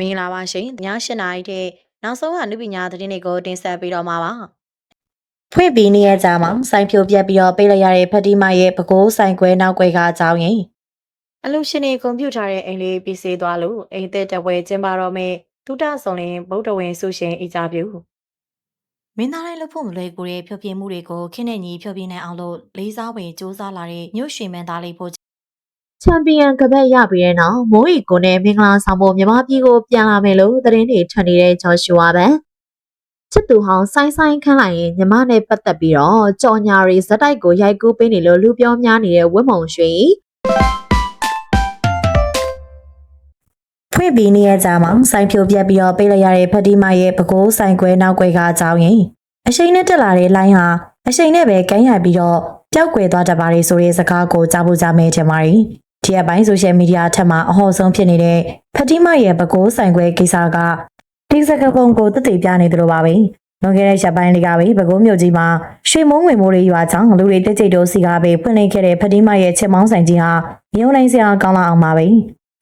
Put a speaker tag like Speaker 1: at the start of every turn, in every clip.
Speaker 1: မင်္ဂလာပါရှင်ည8နာရီတဲ့နောက်ဆုံးကနုပညာသတင်းတွေကိုတင်ဆက်ပေးတော့မှာပါဖွင့်ပြီးနေရကြမှာစိုင်းဖြိုပြက်ပြီးတော့ပေးလိုက်ရတဲ့ဖတီမာရဲ့ပကိုးဆိုင်ခွဲနောက်ွယ်ကအကြောင်းရင်းအလူရှင်တွေကွန်ပျူတာရဲ့အိမ်လေးပြီးစေးသွားလို့အိမ်သက်တပွဲကျင်းပတော့မယ်ဒုတဆုံလင်ဗုဒ္ဓဝင်ဆုရှင်အကြပြူမင်းသားတိုင်းလှုပ်ဖို့မလွယ်ကူတဲ့ဖြောပြမှုတွေကိုခင်းနဲ့ညီဖြောပြနိုင်အောင်လို့လေးစားဝင်စူးစမ်းလာတဲ့မြို့ရှင်မန်းသားလေးဖို့
Speaker 2: ချန်ပီယံကပတ်ရပြီးတဲ့နောက်မိုးရီကိုနဲ့မင်္ဂလာဆောင်ဖို့မြန်မာပြည်ကိုပြန်လာမယ်လို့သတင်းတွေထွက်နေတဲ့ဂျော်ရှူဝါပဲချစ်သူဟောင်းဆိုင်းဆိုင်းခန်းလိုက်ရင်ညီမနဲ့ပတ်သက်ပြီးတော့ကြော်ညာရီဇက်တိုက်ကိုရိုက်ကူးပေးနေလို့လူပြောများနေတဲ့ဝတ်မုံရွှေ
Speaker 1: ဖွင့်ပြီးနေရကြမှာစိုင်းဖြိုပြက်ပြီးတော့ပေးလိုက်ရတဲ့ဖတီမာရဲ့ပကိုးဆိုင်ခွဲနောက်ွယ်ကအကြောင်းရင်းအရှိန်နဲ့တက်လာတဲ့လိုင်းဟာအရှိန်နဲ့ပဲကမ်းရိုက်ပြီးတော့ပျောက်ကွယ်သွားတတ်ပါလေဆိုတဲ့စကားကိုကြားဖို့ကြားမဲထင်ပါတယ် ဒီအပိုင်းဆိုရှယ်မီဒီယာထက်မှာအဟော်ဆုံးဖြစ်နေတဲ့ဖတီမာရဲ့ပကိုးဆိုင်ခွဲကိစ္စကတိစကပုံကိုတည်တည်ပြနေသလိုပါပဲလွန်ခဲ့တဲ့ရက်ပိုင်းလေးကပဲပဲခူးမြို့ကြီးမှာရွှေမုံငွေမိုးတွေရွာကြောင်းလူတွေတက်ကြိတ်တို့စီကားပဲဖွင့်လှစ်ခဲ့တဲ့ဖတီမာရဲ့ချက်မောင်းဆိုင်ကြီးဟာမြုံနိုင်စရာကောင်းလာအောင်ပါပဲ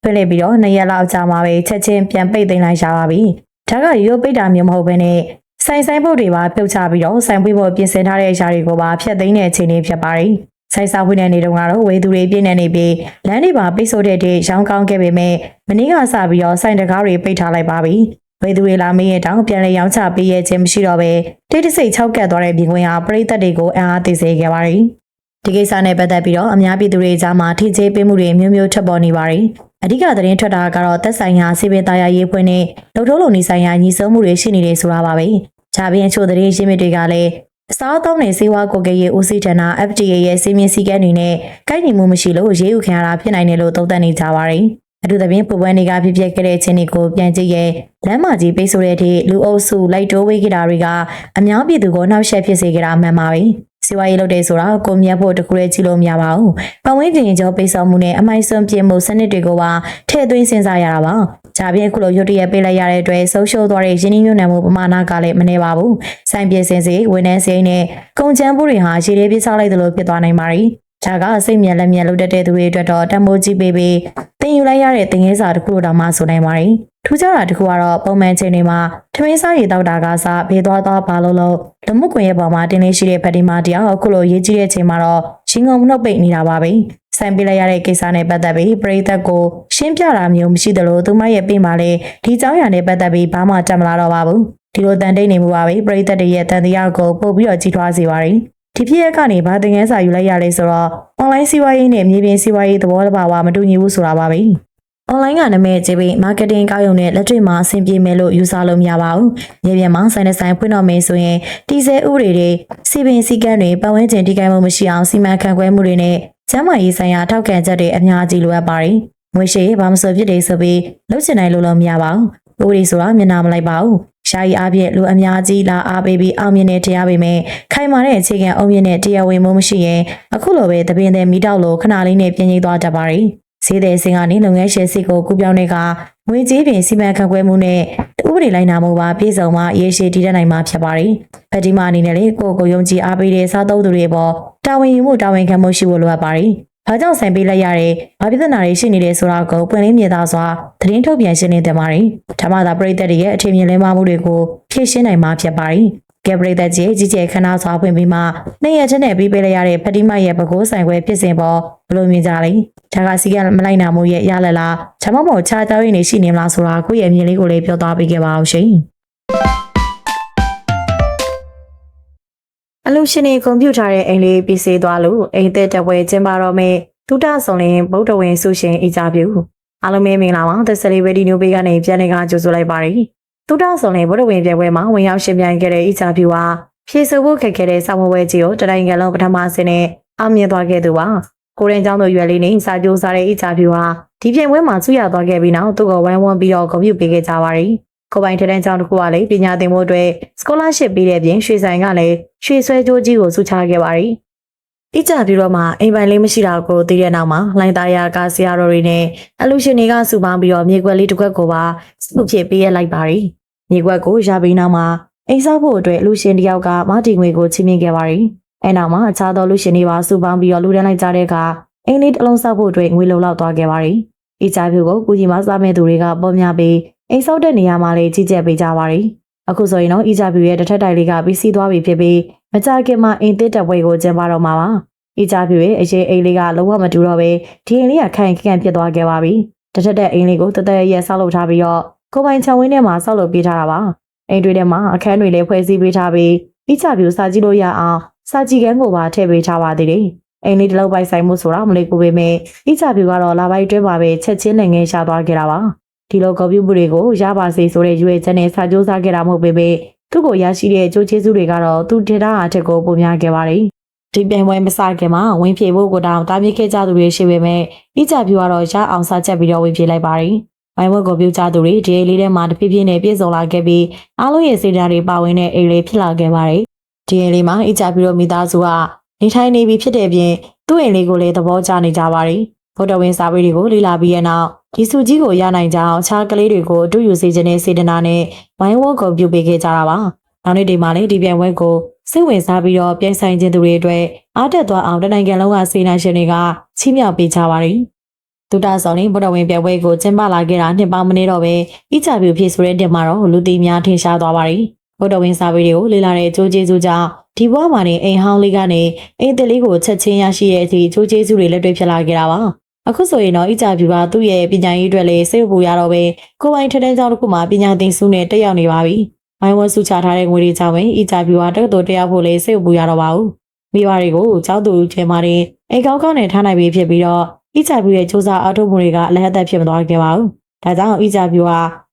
Speaker 1: ဖွင့်လှစ်ပြီးတော့နှစ်ရက်လောက်ကြာမှာပဲချက်ချင်းပြန်ပိတ်သိမ်းလိုက်ရပါပြီ။ဒါကရိုးပိတ်တာမျိုးမဟုတ်ဘဲနဲ့ဆိုင်ဆိုင်ပုတ်တွေပါပြုတ်ချပြီးတော့ဆိုင်ပွေးဖို့ပြင်ဆင်ထားတဲ့အရာတွေကိုပါဖျက်သိမ်းတဲ့အခြေအနေဖြစ်ပါတယ်။ ဆိုင်စာဖွင့်တဲ့နေတုန်းကတော့ဝေသူတွေပြည့်နေနေပြီးလမ်းတွေပါပိတ်ဆို့တဲ့တဲ့ရောင်းကောင်းခဲ့ပေမဲ့မနေ့ကစပြီးတော့ဆိုင်တကားတွေပိတ်ထားလိုက်ပါပြီ။ဝေသူတွေလာမေးရတောင်ပြန်လဲရောင်းချပေးရခြင်းမရှိတော့ပဲတိတ်တဆိတ်၆ကတ်သွားတဲ့ပြင်ခွင်ဟာပရိသတ်တွေကိုအံ့အားသိစေခဲ့ပါတယ်။ဒီကိစ္စနဲ့ပတ်သက်ပြီးတော့အများပြည်သူတွေကြားမှာထိချေးပေးမှုတွေမျိုးမျိုးထွက်ပေါ်နေပါတယ်။အဓိကသတင်းထွက်တာကတော့သက်ဆိုင်ရာစီပင်သားရရေးဖွင့်နဲ့လုံထုံးလုံနေဆိုင်ရာညီဆုံးမှုတွေရှိနေတယ်ဆိုတာပါပဲ။ဂျာဘင်းအချို့သတင်းရှင်းမြစ်တွေကလည်း အစားအသောက်နဲ့စေဝါကိုကရေးဦးစီးဌာန FDA ရဲ့စီမင်းစည်းကမ်းတွေနဲ့ကိုက်ညီမှုမရှိလို့ရေးယူခံရတာဖြစ်နိုင်တယ်လို့သုံးသပ်နေကြပါတယ်။အထူးသဖြင့်ပူပန်းတွေကဖြစ်ပျက်ခဲ့တဲ့ခြင်းတွေကိုပြန်ကြည့်ရဲလမ်းမကြီးပိတ်ဆို့တဲ့အထိလူအုပ်စုလိုက်တိုးဝေးကြတာတွေကအများပြည်သူကိုနှောက်ယှက်ဖြစ်စေကြတာမှန်ပါပဲ။ စီဝါရေးလုပ်တယ်ဆိုတာကိုမြတ်ဖို့တခုတည်းကြည့်လို့မရပါဘူး။ပတ်ဝန်းကျင်ကြောပိတ်ဆို့မှုနဲ့အမိုက်စွန့်ပြမှုစနစ်တွေကိုပါထည့်သွင်းစဉ်းစားရတာပါ။ဂျာပြင်းအခုလိုရုတ်တရက်ပေးလိုက်ရတဲ့အတွက်ဆုံးရှုံးသွားတဲ့ရင်းနှီးမြှုပ်နှံမှုပမာဏကလည်းမနေပါဘူး။စိုင်းပြင်းစင်စီဝန်ထမ်းစိမ်းနဲ့ကုန်ချမ်းမှုတွေဟာရေထဲပြေးဆောက်လိုက်သလိုဖြစ်သွားနိုင်ပါတယ်။ ဒါကစိတ်မြန်လက်မြန်လုပ်တတ်တဲ့သူတွေအတွက်တော့တမိုးကြီးပေးပြီးတင်ယူလိုက်ရတဲ့တင်ငယ်စာတစ်ခုလိုတောင်မှဆိုနိုင်ပါတယ်။ထူးခြားတာတစ်ခုကတော့ပုံမှန်ချိန်တွေမှာထမင်းစားရည်တောက်တာကစားဘေးသွားသွားပါလို့လို့လူမှုကွန်ရက်ပေါ်မှာတင်လေးရှိတဲ့ဖက်ဒီမာတယောက်အခုလိုရေးကြည့်တဲ့ချိန်မှာတော့ရှင်ငုံမနှုတ်ပိတ်နေတာပါပဲ။ဆိုင်ပြလိုက်ရတဲ့ကိစ္စနဲ့ပတ်သက်ပြီးပရိသတ်ကိုရှင်းပြတာမျိုးမရှိသလိုသူမရဲ့ပြင်မှာလေဒီเจ้าရံနဲ့ပတ်သက်ပြီးဘာမှတက်မလာတော့ပါဘူး။ဒီလိုတန်တိတ်နေမှုပါပဲပရိသတ်တွေရဲ့တန်တရားကိုပို့ပြီးတော့ကြီးထွားစေပါတယ်။ ဒီဖြစ်ရက်ကနေဘာတင်ငန်းစာယူလိုက်ရလဲဆိုတော့ online စီးပွားရေးနဲ့မြေပြင်စီးပွားရေးသဘောတဘာဝမတူညီဘူးဆိုတာပါပဲ။ online ကနာမည်ကြီးပြီး marketing ကောက်ရုံနဲ့လက်တွေ့မှာအဆင်ပြေမယ်လို့ယူဆလို့မရပါဘူး။မြေပြင်မှာဆိုင်တဲ့ဆိုင်ဖွင့်တော့မယ်ဆိုရင်တီဆဲဥပဒေတွေစီပင်စည်းကမ်းတွေပတ်ဝန်းကျင်ထိခိုက်မှုမရှိအောင်စီမံခန့်ခွဲမှုတွေနဲ့ကျန်းမာရေးဆိုင်ရာထောက်ခံချက်တွေအများကြီးလိုအပ်ပါတယ်။ငွေရှိဘာမဆိုဖြစ်တယ်ဆိုပြီးလုပ်ချင်နိုင်လို့လည်းမရပါဘူး။ ဥပဒေဆိုတာမျက်နှာမလိုက်ပါဘူး။ရှားရီအားဖြင့်လူအများကြီးလာအားပေးပြီးအောင်မြင်နေတရားပေမဲ့ခိုင်မာတဲ့အခြေခံအုံမြင့်တဲ့တရားဝင်မှုမရှိရင်အခုလိုပဲတပင်တဲ့မိတောက်လိုခဏလေးနဲ့ပြင်းကြီးသွားတတ်ပါတယ်။ဈေးသည်စင်ကနေလုပ်ငန်းရှင်စီကိုကူပြောင်းတဲ့ကငွေကြေးပြင်စီမံခန့်ခွဲမှုနဲ့ဥပဒေလိုက်နာမှုပါပြည်စုံမှရေရှည်တည်တတ်နိုင်မှာဖြစ်ပါတယ်။ဖက်တီမာအနေနဲ့လေကိုယ့်ကိုယ်ယုံကြည်အားပေးတဲ့စားသုံးသူတွေပေါ်တာဝန်ယူမှုတာဝန်ခံမှုရှိဖို့လိုအပ်ပါတယ်။ ဘာကြောင့်ဆိုင်ပေးလိုက်ရတဲ့ဘာပြဿနာတွေရှိနေလဲဆိုတာကိုပွင့်လင်းမြင်သာစွာသတင်းထုတ်ပြန်ရှင်းနေတယ်ပါတယ်။ဒါမှသာပြည်သက်တွေရဲ့အထင်မြင်လဲမှမှုတွေကိုဖြည့်ရှင်းနိုင်မှာဖြစ်ပါတယ်။ကဲပရိသတ်ကြီးကြီးကျယ်ခဏစွာဖွင့်ပြီးမှနှစ်ရက်ချင်းနဲ့ပြီးပေးလိုက်ရတဲ့ဖတိမရဲ့ပကိုးဆိုင်ခွဲဖြစ်စဉ်ပေါ်ဘယ်လိုမြင်ကြလဲ။ဒါကစီကမလိုက်နာမှုရဲ့ရလလား။ချမမောချာတောင်းရင်းနေရှိနေမလားဆိုတာကိုယ့်ရဲ့အမြင်လေးကိုလည်းပြောသွားပေးခဲ့ပါအောင်ရှင်။ အလူရှင်တွေကွန်ပျူတာရဲ့အိမ်လေးပြီးစေးသွားလို့အိမ်သက်တပွဲကျင်းပတော့မယ်ဒုတဆုံလင်ဗုဒ္ဓဝင်ဆုရှင်အကြပြုအားလုံးပဲမင်္ဂလာပါ The Celebrity New Page ကနေပြန်လည်ကကြိုဆိုလိုက်ပါရစေဒုတဆုံလင်ဗုဒ္ဓဝင်ပြပွဲမှာဝင်ရောက်ရှင်ပြိုင်ခဲ့တဲ့အကြပြုဟာဖြည့်ဆို့ဖို့ခက်ခဲတဲ့ဆောင်းပွဲကြီးကိုတတိုင်းကလုံးပထမဆင်းနဲ့အောင်မြင်သွားခဲ့သူပါကိုရင်ကျောင်းတို့ရွယ်လေးနဲ့စာကြိုးစားတဲ့အကြပြုဟာဒီပြိုင်ပွဲမှာဆုရသွားခဲ့ပြီးနောက်သူ့ကိုဝိုင်းဝန်းပြီးတော့ဂုဏ်ပြုပေးခဲ့ကြပါရစေ ကိုပိုင်ထတဲ့ကျောင်းတစ်ခုကလည်းပညာသင်ဖို့အတွက် scholarship ပေးတဲ့ပြင်ရွှေဆိုင်ကလည်းရွှေဆွဲကြိုးကြီးကိုဆုချခဲ့ပါတယ်။အကြပြီးတော့မှအိမ်ပိုင်လေးမရှိတာကိုသိတဲ့နောက်မှာလိုင်းသားရကဆရာတော်တွေနဲ့အလူရှင်တွေကစုပေါင်းပြီးတော့မြေကွက်လေးတစ်ခွက်ကိုပါစုဖြစ်ပေးရလိုက်ပါတယ်။မြေကွက်ကိုရပြီးနောက်မှာအိမ်ဆောက်ဖို့အတွက်အလူရှင်တယောက်ကမတီငွေကိုချီးမြှင့်ခဲ့ပါတယ်။အဲနောက်မှာအခြားသောလူရှင်တွေပါစုပေါင်းပြီးတော့လူတန်းလိုက်ကြတဲ့အခါအိမ်လေးတစ်လုံးဆောက်ဖို့အတွက်ငွေလုံလောက်သွားခဲ့ပါတယ်။အီချာဖြူကိုကုကြီးမစားမဲ့သူတွေကပေါ်များပြီး အိမ်ဆောက်တဲ့နေရာမှာလည်းကြီးကြပ်ပေးကြပါရီ။အခုဆိုရင်တော့အီချာဖြူရဲ့တစ်ထက်တိုင်လေးကပြီးစီးသွားပြီဖြစ်ပြီးမကြခင်မှာအိမ်တစ်တက်ပွဲကိုကျင်းပတော့မှာပါ။အီချာဖြူရဲ့အရေးအိမ်လေးကလုံးဝမတူတော့ပဲဒီအိမ်လေးကခိုင်ခန့်ဖြစ်သွားခဲ့ပါပြီ။တစ်ထက်တဲ့အိမ်လေးကိုတသက်ရဲ့ဆောက်လုပ်ထားပြီးတော့ကိုပိုင်ချံဝင်းထဲမှာဆောက်လုပ်ပေးထားတာပါ။အိမ်တွေထဲမှာအခန်းတွေလည်းဖွဲ့စည်းပေးထားပြီးအီချာဖြူစာကြည့်လို့ရအောင်စာကြည့်ခန်းကိုပါထည့်ပေးထားပါသေးတယ်။အိမ်လေးတစ်လုံးပိုက်ဆိုင်မှုဆိုတာမလေးကိုပေမဲ့အီချာဖြူကတော့လာပိုက်တွဲပါပဲချက်ချင်းလည်းငယ်ရှာသွားခဲ့တာပါ။ ဒီလိုကော်ပြူမှုတွေကိုရပါစေဆိုတဲ့ရွေးချက်နဲ့စာကြိုးစားခဲ့တာမဟုတ်ပေမဲ့သူ့ကိုရရှိတဲ့အကျိုးကျေးဇူးတွေကတော့သူထေတာအထက်ကိုပုံများခဲ့ပါတယ်။ဒီပြိုင်ပွဲမစခင်မှာဝင်ပြေဖို့ကိုတောင်တားမြစ်ခဲ့ကြသူတွေရှိပေမဲ့အီချာဖြူကတော့ရအောင်စားချက်ပြီးတော့ဝင်ပြေလိုက်ပါတယ်။ဘိုင်ဘွက်ကိုပြုတ်ကြသူတွေဒီအိမ်လေးထဲမှာတဖြည်းဖြည်းနဲ့ပြည့်စုံလာခဲ့ပြီးအားလုံးရဲ့စေတနာတွေပါဝင်တဲ့အိမ်လေးဖြစ်လာခဲ့ပါတယ်။ဒီအိမ်လေးမှာအီချာဖြူတို့မိသားစုကနေထိုင်နေပြီဖြစ်တဲ့ပြင်သူ့အိမ်လေးကိုလည်းသဘောကျနေကြပါတယ်။ဗုဒ္ဓဝင်စာပေတွေကိုလေ့လာပြီးတဲ့နောက် ဒီစုကြီးကိုရနိုင်ကြအောင်အခြားကလေးတွေကိုအတူယူစေခြင်းနဲ့စေတနာနဲ့ဝိုင်းဝန်းကုန်ပြုပေးခဲ့ကြတာပါ။နောက်နေ့ဒီမှာလည်းဒီပြိုင်ပွဲကိုစိတ်ဝင်စားပြီးတော့ပြိုင်ဆိုင်ခြင်းသူတွေအတွက်အားတက်သွားအောင်တနိုင်ငံလုံးကစေနာရှင်တွေကချီးမြှောက်ပေးကြပါတယ်။ဒုတာဆောင်ရင်ဗုဒ္ဓဝင်ပြိုင်ပွဲကိုကျင်းပလာခဲ့တာနှစ်ပေါင်းမနေတော့ပဲအီချာဗျူဖြစ်ဆိုတဲ့တင်မှာတော့လူသိများထင်ရှားသွားပါတယ်။ဗုဒ္ဓဝင်စာပေတွေကိုလေ့လာတဲ့အကျိုးကျေးဇူးကြောင့်ဒီဘဝမှာနေအိမ်ဟောင်းလေးကနေအိမ်တက်လေးကိုချက်ချင်းရရှိတဲ့အထိအကျိုးကျေးဇူးတွေလက်တွေ့ဖြစ်လာခဲ့တာပါ။ အခုဆိုရင်တော့အီချာဗျူကသူ့ရဲ့ပညာရေးအတွက်လည်းစိတ်ပူရတော့ပဲကိုပိုင်ထက်တဲ့ကြောင့်တစ်ခုမှပညာသင်ဆုနဲ့တက်ရောက်နေပါပြီ။မိုင်းဝတ်စုချထားတဲ့ငွေတွေကြောင့်ပဲအီချာဗျူကတက္ကသိုလ်တက်ရောက်ဖို့လည်းစိတ်ပူရတော့ပါဘူး။မိဘတွေကိုကြောက်သူချေမာတင်အိမ်ကောင်းကောင်းနဲ့ထားနိုင်ပြီဖြစ်ပြီးတော့အီချာဗျူရဲ့စူးစမ်းအားထုတ်မှုတွေကအလဟတ်သက်ဖြစ်မသွားခဲ့ပါဘူး။ဒါကြောင့်အီချာဗျူက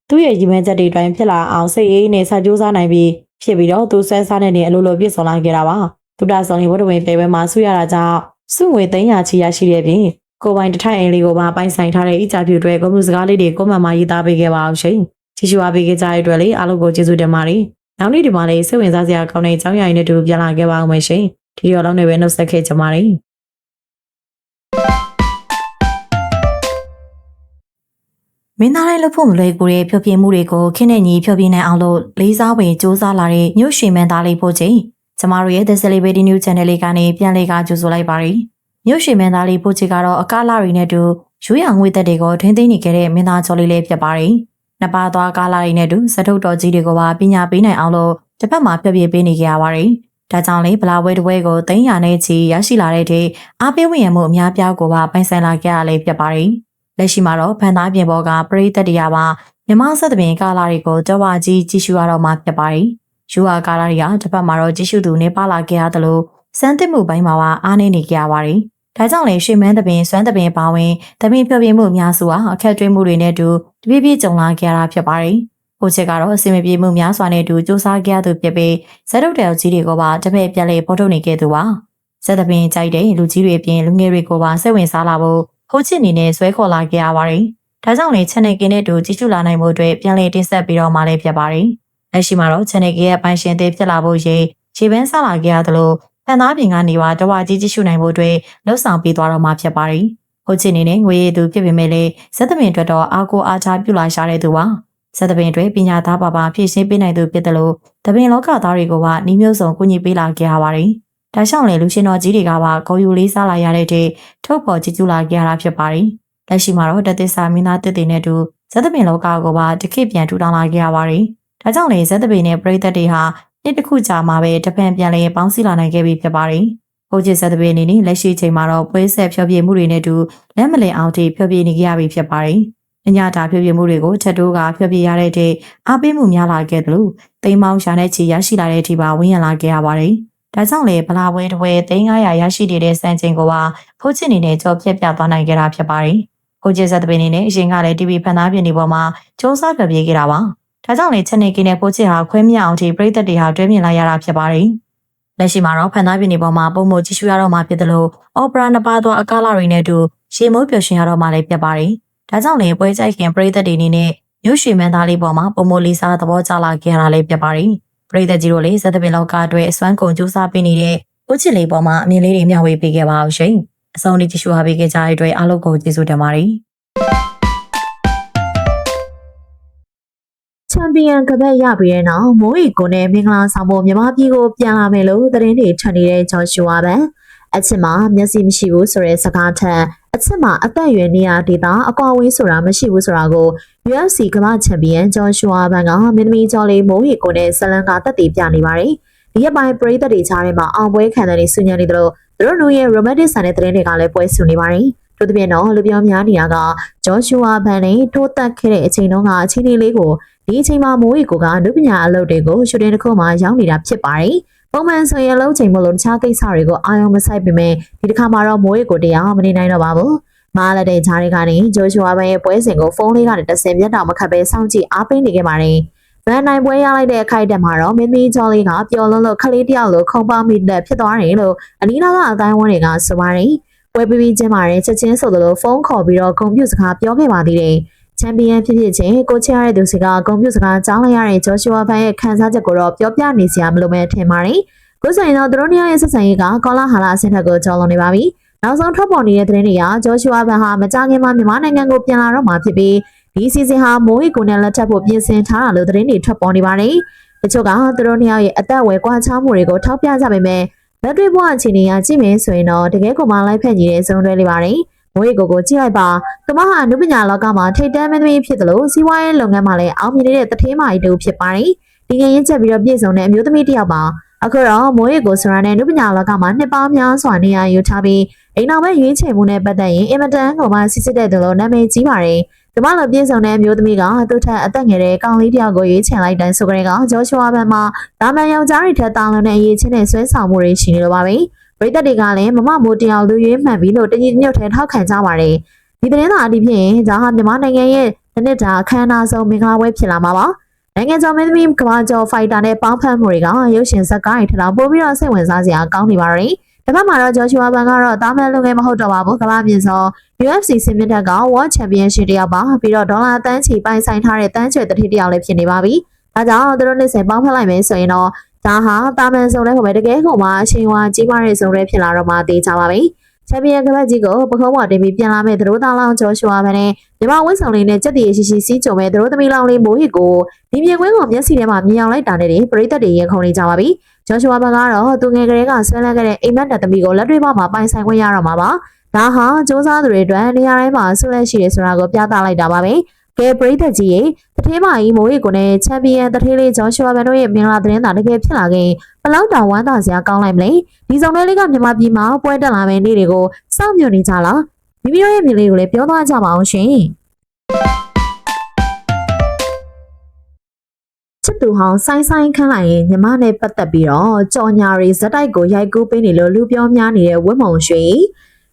Speaker 1: သူ့ရဲ့ရည်မှန်းချက်တွေတိုင်းဖြစ်လာအောင်စိတ်အေးနဲ့စကြိုးစားနိုင်ပြီးဖြစ်ပြီးတော့သူဆွဲစားတဲ့နေအလိုလိုပြည့်စုံလာခဲ့တာပါ။ဒုတာဆောင်ရင်ဝတ်တော်ဝင်ပြေပွဲမှာဆုရတာကြောင့်စုငွေ300ချီရရှိတဲ့ပြင် ကိုပိုင်တထိုင်အိမ်လေးကိုပါပိုင်ဆိုင်ထားတဲ့အီချာဖြူတွေကွန်ပျူတာစကားလေးတွေကိုမှန်မှရေးသားပေးခဲ့ပါအောင်ရှင်။ကြည့်ရှုအားပေးခဲ့ကြတဲ့အတွက်လည်းအားလုံးကိုကျေးဇူးတင်ပါတယ်။နောက်နေ့ဒီမှာလည်းစိတ်ဝင်စားစရာကောင်းတဲ့အကြောင်းအရာတွေနဲ့တူပြန်လာခဲ့ပါအောင်ရှင်။ဒီတော့လောက်နေပဲနှုတ်ဆက်ခဲ့ကြပါမယ်။မင်းသားလေးလှုပ်ဖို့မလွယ်ကူတဲ့ဖြောပြမှုတွေကိုခင်းနဲ့ညီဖြောပြနိုင်အောင်လို့လေးစားဝင်စူးစမ်းလာတဲ့မြို့ရွှေမန်းသားလေးဖို့ချင်းကျမတို့ရဲ့ The Celebrity News Channel လေးကနေပြန်လေးကကြိုဆိုလိုက်ပါရယ် မြို့ရွှေမန်းသားလေးဖို့ချင်းကတော့အကားလာတွေနဲ့တူရိုးရာငွေသက်တွေကိုထိန်းသိမ်းနေခဲ့တဲ့မင်းသားကျော်လေးလေးဖြစ်ပါရယ်နှစ်ပါးသွားကားလာတွေနဲ့တူစထုတ်တော်ကြီးတွေကိုပါပညာပေးနိုင်အောင်လို့တစ်ဖက်မှာဖြောပြပေးနေကြရပါရယ်ဒါကြောင့်လေဗလာဝဲတပွဲကို300နဲ့ချီရရှိလာတဲ့ထိအားပေးဝင်ရမှုအများပြားကိုပါပိုင်ဆိုင်လာခဲ့ရလေဖြစ်ပါရယ်လက်ရှိမှာတော့ဖန်သားပြင်ပေါ်ကပရိသတ်တရားပါမြမဆက်တဲ့ပင်ကာလာတွေကိုကြောဝါကြီးကြီးရှုရတော့မှာဖြစ်ပါတယ်။ယူဟာကာလာတွေကတစ်ဖက်မှာတော့ကြီးရှုသူနေပါလာခဲ့ရတယ်လို့စမ်းသစ်မှုပိုင်းမှာပါအားနေနေကြရပါတယ်။ ဒါကြောင့်လေရွှေမန်းတဲ့ပင်စွမ်းတဲ့ပင်ပါဝင်တပင်ဖြောပြမှုအများစုဟာအခက်တွေ့မှုတွေနဲ့အတူတပြည့်ပြည့်ကြုံလာခဲ့ရတာဖြစ်ပါတယ်။ကိုချစ်ကတော့အစီအမပြေမှုများစွာနဲ့အတူစူးစမ်းခဲ့ရသူဖြစ်ပြီးဇက်တုတ်တယ်ကြီးတွေကိုပါတပည့်ပြက်လေးဖော်ထုတ်နေခဲ့သူပါ။ဇက်တဲ့ပင်ကြိုက်တဲ့လူကြီးတွေအပြင်လူငယ်တွေကိုပါစိတ်ဝင်စားလာဖို့ဟိုချစ်အနေနဲ့ဆွဲခေါ်လာခဲ့ရပါတယ်။ဒါကြောင့်လေ channel ကင်းနဲ့တူကြည့်ရှုလာနိုင်မှုအတွက်ပြန်လည်တင်ဆက်ပြီးတော့မှလည်းဖြစ်ပါတယ်။လက်ရှိမှာတော့ channel ကင်းရဲ့ပိုင်ရှင်သေးဖြစ်လာဖို့ရေခြေပန်းဆလာခဲ့ရသလို ဖန်သားပြင်ကနေပါတဝါကြီးကြည့်ရှုနိုင်မှုအတွက်လှုပ်ဆောင်ပေးသွားတော့မှဖြစ်ပါတယ်။ဟိုချစ်အနေနဲ့ငွေရည်သူဖြစ်ပေမဲ့လည်းဇက်သမင်အတွက်တော့အားကိုအားချပြုလာရှာတဲ့သူပါ။ဇက်သမင်အတွက်ပညာသားပါပါဖြည့်ရှင်းပေးနိုင်သူဖြစ်တယ်လို့တပင်လောကသားတွေကိုပါနှီးမျိုးစုံကူညီပေးလာခဲ့ရပါတယ်။ဒါကြောင့်လေလူရှင်တော်ကြီးတွေကပါဂုံယူလေးစားလာရတဲ့တဲ့ထုတ်ပေါ်ကြည့်ကျူလာကြရတာဖြစ်ပါတယ်။လက်ရှိမှာတော့တသစ္စာမင်းသားတစ်တွေနဲ့တူဇက်သပင်လောကကိုပါတခိပြန်ထူထောင်လာကြရပါတယ်။ဒါကြောင့်လေဇက်သပင်နဲ့ပရိသတ်တွေဟာ နှစ်တစ်ခုကြာမှပဲတပံပြန်လဲပေါင်းစည်းလာနိုင်ခဲ့ပြီဖြစ်ပါတယ်။ဟိုချစ်ဇက်သပင်အနေနဲ့လက်ရှိချိန်မှာတော့ပွဲဆက်ဖြောပြမှုတွေနဲ့တူလက်မလင်အောင်ထိဖြောပြနေကြရပြီဖြစ်ပါတယ်။အညာတာဖြောပြမှုတွေကိုချက်တိုးကဖြောပြရတဲ့တဲ့အားပေးမှုများလာခဲ့တယ်လို့တိမ်မောင်းရှာတဲ့ချီရရှိလာတဲ့အထိပါဝန်းရံလာခဲ့ရပါတယ်။ဒါကြောင့်လေဗလာဝဲတဝဲ3900ရရှိနေတဲ့စံချိန်ကိုပါဖိုးချစ်နေနဲ့ကြော်ပြက်ပြသွားနိုင်ကြတာဖြစ်ပါတယ်။ကိုကျစ်ဆက်တဲ့ပင်နေနဲ့အရင်ကလည်း TV ဖန်သားပြင်ဒီပေါ်မှာစူးစမ်းပြပြခဲ့တာပါ။ ဒါကြောင့်လေချက်နေကင်းနဲ့ဖိုးချစ်ဟာခွဲမြအောင်ထိပြိသက်တွေဟာတွဲမြင်လိုက်ရတာဖြစ်ပါတယ်။လက်ရှိမှာတော့ဖန်သားပြင်ဒီပေါ်မှာပုံမကြည့်ရှုရတော့မှဖြစ်တယ်လို့အော်ပရာနှစ်ပါးသောအကားလာတွေနဲ့တူရှေမိုးပျော်ရွှင်ရတော့မှလည်းဖြစ်ပါတယ်။ဒါကြောင့်လေပွဲကြိုက်ခင်ပြိသက်တွေအနေနဲ့မြို့ရွှေမန်းသားလေးပေါ်မှာပုံမလေးစားသဘောကျလာခဲ့ရတာလည်းဖြစ်ပါတယ်။ပရိသတ်ကြီးတို့လည်းဇက်သပင်လောကအတွက်အစွမ်းကုန်ကြိုးစားပေးနေတဲ့ဦးချစ်လေးပေါ်မှာအမြင်လေးတွေမျှဝေပေးခဲ့ပါအောင်ရှင်။အဆုံးထိကြည့်ရှုအားပေးခဲ့ကြတဲ့အတွက်အားလုံးကိုကျေးဇူးတင်ပါတယ်။
Speaker 2: ပီယံကပတ်ရပြီးတဲ့နောက်မိုးရီကိုနဲ့မင်္ဂလာဆောင်ဖို့မြန်မာပြည်ကိုပြန်လာမယ်လို့သတင်းတွေထွက်နေတဲ့ဂျော်ရှူဝါပန်အချစ်မှာမျက်စိမရှိဘူးဆိုတဲ့စကားထက်အချစ်မှာအသက်အရွယ်နေရာဒေသအကွာဝေးဆိုတာမရှိဘူးဆိုတာကို UFC ကမ္ဘာချန်ပီယံဂျော်ရှူအာဘန်ကမင်းသမီးကျော်လေးမိုးရီကိုနဲ့ဇလန်ကတက်တည်ပြနေပါတယ်။ဒီရက်ပိုင်းပရိသတ်တွေကြားထဲမှာအောင်ပွဲခံတဲ့ဆူညံနေတယ်လို့သူတို့တို့ရဲ့ romantic ဆန်တဲ့သတင်းတွေကလည်းပွဲဆူနေပါတယ်။တို့တပြင်းတော့လူပြောများနေတာကဂျော်ရှူအာဘန်နဲ့ထိုးတက်ခဲ့တဲ့အချိန်တုန်းကအချိန်လေးကို ဒီအချိန်မှာမိုးရီကိုကအနုပညာအလုပ်တွေကိုရှူတင်တစ်ခုမှရောက်နေတာဖြစ်ပါတယ်။ပုံမှန်ဆိုရင်အလုပ်ချိန်မလို့တခြားကိစ္စတွေကိုအာရုံမစိုက်ပေမဲ့ဒီတစ်ခါမှာတော့မိုးရီကိုတရားမနေနိုင်တော့ပါဘူး။မားလက်တဲ့ဂျားတွေကနေဂျိုရှူအာဘန်ရဲ့ပွဲစဉ်ကိုဖုန်းလေးကနေတဆင်မျက်တောင်မခတ်ပဲစောင့်ကြည့်အားပေးနေခဲ့ပါတယ်။ဗန်နိုင်ပွဲရလိုက်တဲ့အခိုက်အတန့်မှာတော့မင်းမင်းကျော်လေးကပျော်လွန်းလို့ခလေးတယောက်လိုခုံပေါင်းမိတဲ့ဖြစ်သွားတယ်လို့အနီးနားကအတိုင်းဝန်းတွေကဆိုပါတယ်။ပွဲပြီးပြီးချင်းမှာလည်းချက်ချင်းဆိုသလိုဖုန်းခေါ်ပြီးတော့ဂုဏ်ပြုစကားပြောခဲ့ပါသေးတယ်။ ချန်ပီယံဖြစ်ဖြစ်ချင်းကိုချရတဲ့သူစီကဂုဏ်ပြုစကားကြားလိုက်ရတဲ့ဂျော်ရှူအာဘန်ရဲ့ခံစားချက်ကိုတော့ပြောပြနေစရာမလိုမဲထင်ပါတယ်။ကိုယ်ဆိုင်တော့သူတို့နှစ်ယောက်ရဲ့ဆက်ဆံရေးကကောလာဟာလာအဆင့်ထက်ကိုကျော်လွန်နေပါပြီ။နောက်ဆုံးထွက်ပေါ်နေတဲ့သတင်းတွေကဂျော်ရှူအာဘန်ဟာမကြာခင်မှာမြန်မာနိုင်ငံကိုပြန်လာတော့မှာဖြစ်ပြီးဒီစီစဉ်ဟာမိုးရီကိုနဲ့လက်ထပ်ဖို့ပြင်ဆင်ထားတာလို့သတင်းတွေထွက်ပေါ်နေပါတယ်။တချို့ကသူတို့နှစ်ယောက်ရဲ့အသက်အဝယ်ကွာခြားမှုတွေကိုထောက်ပြကြပေမဲ့လက်တွေ့ဘဝအခြေအနေအကြည့်မယ်ဆိုရင်တော့တကယ်ကိုမှလိုက်ဖက်ညီတဲ့ဇုံတွဲလေးပါတယ်။ မိုးရီကိုကိုကြည့်လိုက်ပါ။သူမဟာအနုပညာလောကမှာထိတ်တန်းမင်းသမီးဖြစ်တယ်လို့စီးပွားရေးလုပ်ငန်းမှာလည်းအောင်မြင်နေတဲ့တထေးမကြီးတူဖြစ်ပါတယ်။ဒီငယ်ရင်ချက်ပြီးတော့ပြည့်စုံတဲ့အမျိုးသမီးတစ်ယောက်ပါ။အခုတော့မိုးရီကိုဆိုတာနဲ့အနုပညာလောကမှာနှစ်ပေါင်းများစွာနေရာယူထားပြီးအိမ်တော်မဲ့ရွေးချယ်မှုနဲ့ပတ်သက်ရင်အင်မတန်ကိုမှစစ်စစ်တဲ့သူလို့နာမည်ကြီးပါတယ်။ဒီမှာလည်းပြည့်စုံတဲ့အမျိုးသမီးကသူ့ထက်အသက်ငယ်တဲ့ကောင်လေးတစ်ယောက်ကိုရွေးချယ်လိုက်တဲ့ဆိုကြတဲ့ကဂျော်ရှူအာဘန်မှာဒါမှန်ယောက်ျားတွေထက်တောင်းလွန်တဲ့အရေးချင်းနဲ့ဆွဲဆောင်မှုတွေရှိနေလို့ပါပဲ။ ပရိသတ်တွေကလည်းမမမိုးတယောက်လူရွေးမှန်ပြီလို့တညီတညွတ်ထဲထောက်ခံကြပါတယ်။ဒီသတင်းသာအတိဖြင့်ဒါဟာမြန်မာနိုင်ငံရဲ့တစ်နှစ်တာအခမ်းအနားဆုံးမင်္ဂလာပွဲဖြစ်လာမှာပါ။နိုင်ငံကျော်မင်းသမီးကမ္ဘာကျော်ဖိုက်တာနဲ့ပေါင်းဖက်မှုတွေကရုပ်ရှင်ဇာတ်ကားတွေထထောင်ပို့ပြီးတော့စိတ်ဝင်စားစရာကောင်းနေပါရင်။တစ်ဖက်မှာတော့ဂျော်ရှူအာဘန်ကတော့တာမန်လူငယ်မဟုတ်တော့ပါဘူးကမ္ဘာမြင့်ဆုံး UFC စင်မြင့်တက်က World Championship တယောက်ပါပြီးတော့ဒေါ်လာတန်းချီပိုင်ဆိုင်ထားတဲ့တန်းချွေတတိတယောက်လည်းဖြစ်နေပါပြီ။ဒါကြောင့်သူတို့နေ့စဉ်ပေါင်းဖက်လိုက်မယ်ဆိုရင်တော့ ဒါဟာတာမန်ဆုံးတဲ့ဟိုပဲတကယ်ကိုမှအချိန်ဝါကြီးမားတဲ့ဆုံးတဲ့ဖြစ်လာတော့မှသိကြပါပြီ။ချန်ပီယံကပတ်ကြီးကိုပခုံးပေါ်တင်ပြီးပြန်လာမဲ့သတို့သားလောင်းကျော်ရှူအာဘန်နဲ့မြမဝင်းဆောင်လေးနဲ့ကြက်တည်ရှိရှိစီးကြုံမဲ့သတို့သမီးလောင်းလေးမိုးရီကိုဒီမြေကွင်းကိုမျက်စိထဲမှာမြင်အောင်လိုက်တာနဲ့ပရိသတ်တွေရင်ခုန်နေကြပါပြီ။ဂျော်ရှူအာဘန်ကတော့သူငယ်ကလေးကဆွဲလန်းခဲ့တဲ့အိမ်မက်တဲ့သမီးကိုလက်တွေ့ပေါ်မှာပိုင်ဆိုင်ခွင့်ရတော့မှာပါ။ဒါဟာစူးစမ်းသူတွေအတွက်နေရာတိုင်းမှာဆွလက်ရှိတယ်ဆိုတာကိုပြသလိုက်တာပါပဲ။ ကဲပရိသတ်ကြီးရေတထေးမကြီးမိုးရီကိုနဲ့ချန်ပီယံတထေးလေးဂျော်ရှူအာဘန်တို့ရဲ့မင်္ဂလာသတင်းသာတကယ်ဖြစ်လာခဲ့ဘလောက်တောင်ဝမ်းသာစရာကောင်းလိုက်မလဲ။ဒီဆောင်တွဲလေးကမြန်မာပြည်မှာပွဲတက်လာမယ့်နေ့တွေကိုစောင့်မျှော်နေကြလား။မိမိတို့ရဲ့မြင်လေးကိုလည်းပြောသွားကြပါအောင်ရှင်။ချစ်သူဟောင်းဆိုင်းဆိုင်းခန်းလိုက်ရင်ညီမနဲ့ပတ်သက်ပြီးတော့ကြော်ညာရီဇက်တိုက်ကိုရိုက်ကူးပေးနေလို့လူပြောများနေတဲ့ဝင်းမုံရွှေ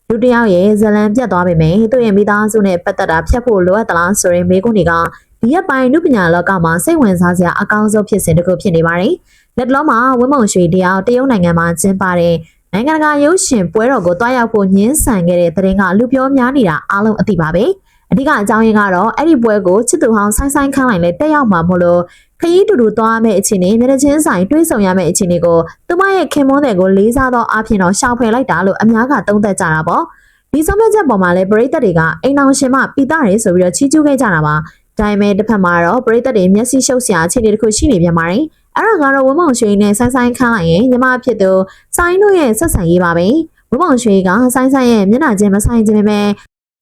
Speaker 2: လူတစ်ယောက်ရဲ့ဇလံပြတ်သွားပေမဲ့သူ့ရဲ့မိသားစုနဲ့ပတ်သက်တာဖြတ်ဖို့လိုအပ်သလားဆိုရင်မေးခွန်းတွေကဒီရက်ပိုင်းနုပညာလောကမှာစိတ်ဝင်စားစရာအကောင်းဆုံးဖြစ်စဉ်တစ်ခုဖြစ်နေပါတယ်။လက်တလုံးမှာဝင်းမုံရွှေတယောက်တရုတ်နိုင်ငံမှာကျင်းပတဲ့နိုင်ငံတကာရုပ်ရှင်ပွဲတော်ကိုတွားရောက်ဖို့ညှင်းဆန်ခဲ့တဲ့တဲ့ရင်ကလူပြောများနေတာအားလုံးအသိပါပဲ။အဓိကအကြောင်းရင်းကတော့အဲ့ဒီပွဲကိုချစ်သူဟောင်းဆိုင်းဆိုင်းခန်းလိုက်လဲတက်ရောက်မှာမို့လို့ ခရီးတူတူသွားမယ့်အခြေအနေမျက်နှာချင်းဆိုင်တွေးဆုံရမယ့်အခြေအနေကိုသူမရဲ့ခင်မွန်းတဲ့ကိုလေးစားသောအဖြစ်တော့ရှောင်ဖယ်လိုက်တာလို့အများကသုံးသပ်ကြတာပေါ့ဒီဆုံးဖြတ်ချက်ပေါ်မှာလဲပရိသတ်တွေကအိမ်အောင်ရှင်မပီတာရဲဆိုပြီးတော့ချီးကျူးခဲ့ကြတာပါဒါပေမဲ့တစ်ဖက်မှာတော့ပရိသတ်တွေမျက်စိရှုပ်စရာအခြေအနေတစ်ခုရှိနေပြန်ပါတယ်အဲ့ဒါကတော့ဝမုံရွှေနဲ့ဆိုင်းဆိုင်းခန်းလိုက်ရင်ညီမဖြစ်သူဆိုင်းတို့ရဲ့ဆက်ဆံရေးပါပဲဝမုံရွှေကဆိုင်းဆိုင်းရဲ့မျက်နှာချင်းမဆိုင်ခြင်းပဲ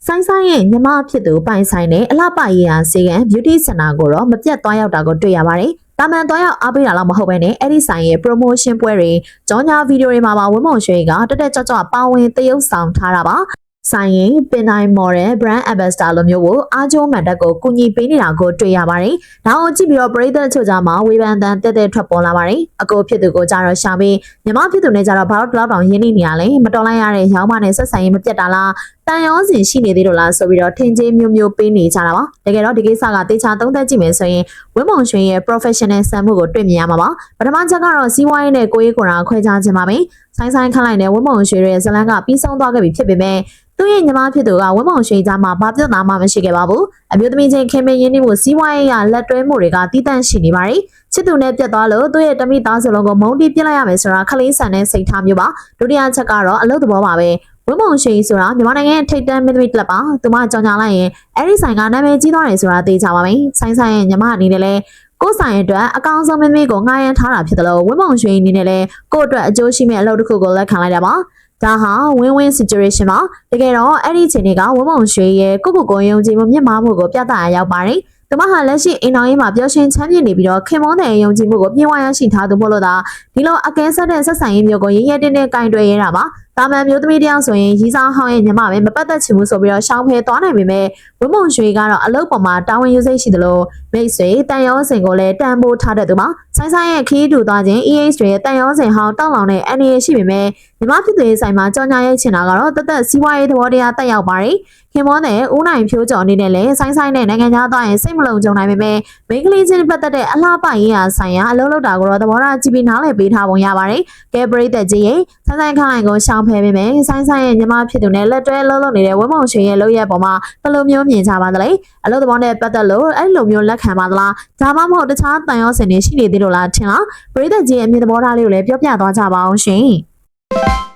Speaker 2: ဆိုင်းဆိုင်းရဲ့ညီမဖြစ်သူပိုင်ဆိုင်တဲ့အလှပရေးရာစေကန် beauty center ကိုတော့မပြတ်သွားရောက်တာကိုတွေ့ရပါတယ်။တာမန်သွားရောက်အားပေးတာတော့မဟုတ်ဘဲနဲ့အဲ့ဒီဆိုင်ရဲ့ promotion ပွဲတွေကြောညာဗီဒီယိုတွေမှာပါဝင်းမုံရွှေကတက်တက်ကြွကြွပါဝင်သရုပ်ဆောင်ထားတာပါ။ဆိုင်ရင်ပင်တိုင်း model brand ambassador လိုမျိုးကိုအားကျုံးမှန်တက်ကိုကူညီပေးနေတာကိုတွေ့ရပါတယ်။ဒါအောင်ကြည့်ပြီးတော့ပရိသတ်ချို့ကြားမှာဝေဖန်တန်တက်တက်ထွက်ပေါ်လာပါတယ်။အကိုဖြစ်သူကိုကြတော့ရှာပြီးမြမဖြစ်သူနဲ့ကြတော့ဘာလို့ဒီလောက်တောင်ရင်းနေနေရလဲမတော်လိုက်ရတဲ့ရောင်းမနဲ့ဆက်ဆံရေးမပြတ်တာလား တန်ရောစင်ရှိနေသေးလို့လားဆိုပြီးတော့ထင်ကြီးမျိုးမျိုးပေးနေကြတာပါတကယ်တော့ဒီကိစ္စကတေချာသုံးသပ်ကြည့်မယ်ဆိုရင်ဝင်းမုံရွှင်ရဲ့ professional ဆန်မှုကိုတွေ့မြင်ရမှာပါပထမချက်ကတော့စီးပွားရေးနဲ့ကိုရေးကိုယ်ရာခွဲခြားခြင်းပါပဲဆိုင်းဆိုင်းခန့်လိုက်တဲ့ဝင်းမုံရွှင်ရဲ့ဇလန်းကပြီးဆုံးသွားခဲ့ပြီဖြစ်ပေမဲ့သူ့ရဲ့ညီမဖြစ်သူကဝင်းမုံရွှင်ကြားမှာဘာပြဿနာမှမရှိခဲ့ပါဘူးအမျိုးသမီးချင်းခင်မင်းရင်းနှီးမှုစီးပွားရေးကလက်တွဲမှုတွေကတည်တံ့ရှိနေပါတယ်ချစ်သူနဲ့ပြတ်သွားလို့သူ့ရဲ့တမိသားစုလုံးကိုမုန်းတီးပြစ်လိုက်ရမယ်ဆိုတာခလေးဆန်တဲ့စိတ်ထားမျိုးပါဒုတိယချက်ကတော့အလုပ်သဘောပါပဲ ဝင်းမုံရှိဆိုတာမြန်မာနိုင်ငံရဲ့ထိပ်တန်းမင်းသမီးကလပ်ပါသူမကြောင်ကြလိုက်ရင်အဲ့ဒီဆိုင်ကနာမည်ကြီးသွားတယ်ဆိုတာသိကြပါမယ်ဆိုင်ဆိုင်ရဲ့ညီမအနေနဲ့လည်းကိုယ်ဆိုင်အတွက်အကောင်းဆုံးမင်းမီးကိုငှားရမ်းထားတာဖြစ်တယ်လို့ဝင်းမုံရွှေအနေနဲ့လည်းကိုယ့်အတွက်အကျိုးရှိမဲ့အလုပ်တစ်ခုကိုလက်ခံလိုက်တာပါဒါဟာ win-win situation ပါတကယ်တော့အဲ့ဒီအချိန်တွေကဝင်းမုံရွှေရဲ့ကိုကိုကိုယုံကြည်မှုမြင့်မားမှုကိုပြသရရောက်ပါတယ်သူမဟာလက်ရှိအိမ်တော်ရေးမှာပျော်ရွှင်ချမ်းမြေ့နေပြီးတော့ခင်မွန်းတဲ့ယုံကြည်မှုကိုပြေဝရရှိထားသူမို့လို့သာဒီလိုအကဲဆက်တဲ့ဆက်ဆံရေးမျိုးကိုရရတင်းတင်းကင်တွယ်ရတာပါ တာမန်မျိုးသမီးတယောက်ဆိုရင်ရီဆောင်ဟောင်းရဲ့ညီမပဲမပတ်သက်ချင်ဘူးဆိုပြီးတော့ရှောင်းဖဲသွားနိုင်ပေမဲ့ဝင်းမုံရွှေကတော့အလုတ်ပေါ်မှာတာဝန်ယူစိတ်ရှိသလိုမိတ်ဆွေတန်ရောစင်ကိုလည်းတန်ဖိုးထားတတ်သူပါဆိုင်ဆိုင်ရဲ့ခီးတူသွားခြင်း EH တွေရဲ့တန်ရောစင်ဟောင်းတောက်လောင်တဲ့အနေရရှိပေမဲ့ညီမဖြစ်တဲ့ဆိုင်မှာကြောင်ညာရိုက်ချင်တာကတော့တသက်စီးပွားရေးသဘောတရားတက်ရောက်ပါတယ်ခင်မောနဲ့ဦးနိုင်ဖြိုးကျော်အနေနဲ့လည်းဆိုင်ဆိုင်နဲ့နိုင်ငံခြားသွားရင်စိတ်မလုံခြုံနိုင်ပေမဲ့မိန်းကလေးချင်းပတ်သက်တဲ့အလှပရေးရာဆိုင်ရာအလုပ်လုပ်တာကိုတော့သဘောထားကြည့်ပြီးနားလည်ပေးထားပုံရပါတယ်။ကဲပရိသတ်ကြီးရင်ဆိုင်ဆိုင်ခိုင်ကိုရှောင်ဖယ်ပေးမယ်။ဆိုင်ဆိုင်ရဲ့ညီမဖြစ်သူနဲ့လက်တွဲလှုပ်လှုပ်နေတဲ့ဝင်းမောင်ရွှေရဲ့လုပ်ရက်ပေါ်မှာဘယ်လိုမျိုးမြင်ကြပါသလဲ။အလုပ်သဘောနဲ့ပတ်သက်လို့အဲ့လိုမျိုးလက်ခံပါသလား။ဒါမှမဟုတ်တခြားတန်ရောစင်တွေရှိနေသေးလို့လားထင်လား။ပရိသတ်ကြီးရဲ့အမြင်သဘောထားလေးကိုလည်းပြောပြသွားကြပါအောင်ရှင်။